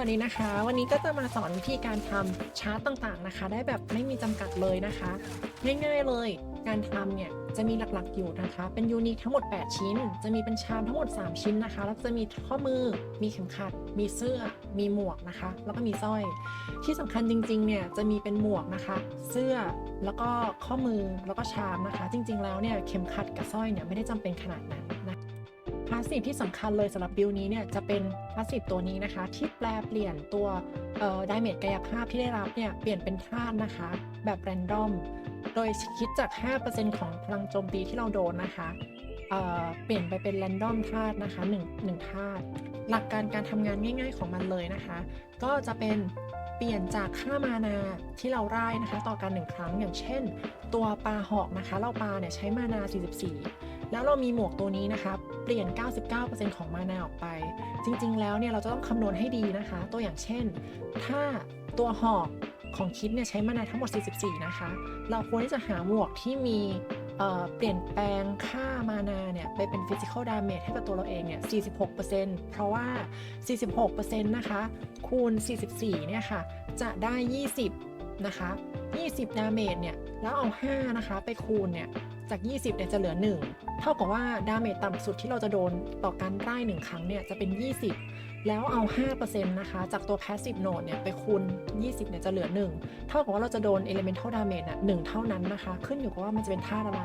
วัสดีนะคะ วันนี้ก็จะมาสอนวิธีการทำชาร์ตต่างๆนะคะ ได้แบบไม่มีจำกัดเลยนะคะ ง่ายๆเลยการทำเนี่ยจะมีหลักๆอยู่นะคะ เป็นยูนิคทั้งหมด 8 ชิ้น จะมีเป็นชามทั้งหมด 3 ชิ้นนะคะ แล้วจะมีข้อมือ มีเข็มขัด มีเสื้อ มีหมวกนะคะ แล้วก็มีสร้อย ที่สำคัญจริงๆ เนี่ยจะมีเป็นหมวกนะคะ เสื้อ แล้วก็ข้อมือ แล้วก็ชามนะคะ จริง ๆ แล้วเนี่ยเข็มขัดกับสร้อยเนี่ยไม่ได้จำเป็นขนาดนั้น พาสซีฟที่สำคัญเลยสำหรับบิลนี้เนี่ยจะเป็นพาสซีฟตัวนี้นะคะ ที่แปลเปลี่ยนตัวดาเมจกายภาพที่ได้รับเนี่ยเปลี่ยนเป็นธาตุนะคะ แบบแรนดอม โดยคิดจาก 5%ของพลังโจมตีที่เราโดนนะคะเเปลี่ยนไปเป็นแรนดอมธาตุนะคะ1 1ธาตุหลักการการทำงานง่าย ๆของมันเลยนะคะ ก็จะเป็นเปลี่ยนจากค่ามานาที่เราไล่นะคะ ต่อการหนึ่งครั้งอย่างเช่น ตัวปลาหอกนะคะ เราปลาเนี่ยใช้มานา 44 แล้วเรามีหมวกตัวนี้นะคะ เปลี่ยน 99%ของมานาออกไป จริง ๆ แล้วเนี่ยเราจะต้องคำนวณให้ดีนะคะ ตัวอย่างเช่น ถ้าตัวหอกของคิดเนี่ยใช้มานาทั้งหมด 44 นะคะ เราควรที่จะหาหมวกที่มีเเปลี่ยนแปลงค่ามานาเนี่ยไปเป็น physical damage ให้กับตัวเราเองเนี่ย 46%เพราะว่า 46%นะคะ คูณ 44 เนี่ยค่ะ จะได้ 20 นะคะ 20ดาเมจเนี่ย แล้วเอา 5 นะคะ ไปคูณเนี่ย จาก 20 เนี่ยจะเหลือ 1 เท่ากับว่าดาเมจต่ำสุดที่เราจะโดนต่อการไล่งครั้งเนี่ยจะเป็น 20 แล้วเอา 5%นะคะ จากตัว passive node เนี่ย ไปคูณ 20 เนี่ย จะเหลือ 1 เท่ากับว่าเราจะโดน elemental damage น่ะ1เท่านั้นนะคะ ขึ้นอยู่กับว่ามันจะเป็นธาตุอะไร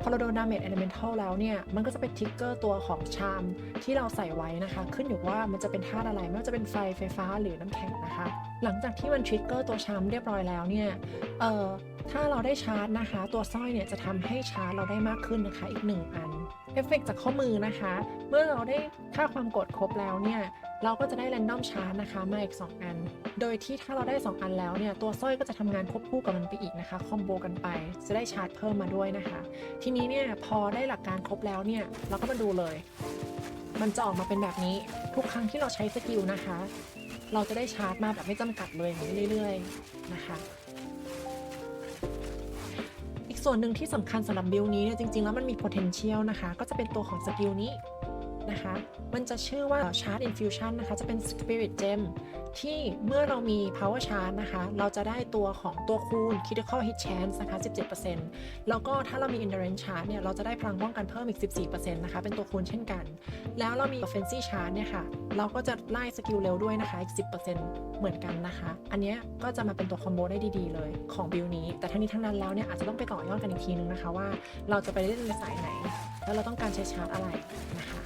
พอเราโดน damage elemental แล้วเนี่ย มันก็จะไปทริกเกอร์ตัวของชามที่เราใส่ไว้นะคะ ขึ้นอยู่ว่ามันจะเป็นธาตุอะไร ไม่ว่าจะเป็นไฟไฟฟ้าหรือน้ำแข็งนะคะ หลังจากที่มันทริกเกอร์ตัวชามเรียบร้อยแล้วเนี่ย เอ่อ ถ้าเราได้ชาร์จนะคะ ตัวสร้อยเนี่ยจะทำให้ชาร์จเราได้มากขึ้นนะคะ อีก 1 อัน เอฟเฟกจากข้อมือนะคะ เมื่อเราได้ค่าความกดครบแล้วเนี่ย เราก็จะได้แรนดอมชาร์จนะคะมาอีก 2 อัน โดยที่ถ้าเราได้ 2 อันแล้วเนี่ยตัวสร้อยก็จะทำงานควบคู่กับมันไปอีกนะคะคอมโบกันไปจะได้ชาร์จเพิ่มมาด้วยนะคะ ทีนี้เนี่ยพอได้หลักการครบแล้วเนี่ยเราก็มาดูเลย มันจะออกมาเป็นแบบนี้ทุกครั้งที่เราใช้สกิลนะคะ เราจะได้ชาร์จมาแบบไม่จำกัดเลยอย่างนี้เรื่อย ๆ นะคะอีกส่วนหนึ่งที่สำคัญสำหรับบิลนี้เนี่ยจริงๆ แล้วมันมี potential นะคะ ก็จะเป็นตัวของสกิลนี้ นะคะ มันจะชื่อว่า Charge Infusion นะคะ จะเป็น Spirit Gem ที่เมื่อเรามี Power Charge นะคะ เราจะได้ตัวของตัวคูณ Critical Hit Chance นะคะ 17%แล้วก็ถ้าเรามี Endurance Charge เนี่ย เราจะได้พลังป้องกันเพิ่มอีก 14%นะคะ เป็นตัวคูณเช่นกัน แล้วเรามี Offensive Charge เนี่ยค่ะ เราก็จะไล่สกิลเร็วด้วยนะคะ อีก 10%เหมือนกันนะคะ อันนี้ก็จะมาเป็นตัวคอมโบได้ดีๆเลยของบิลนี้ แต่ทั้งนี้ทั้งนั้นแล้วเนี่ย อาจจะต้องไปต่อยอดกันอีกทีนึงนะคะว่า เราจะไปเล่นในสายไหน แล้วเราต้องการใช้ชาร์จอะไรนะคะ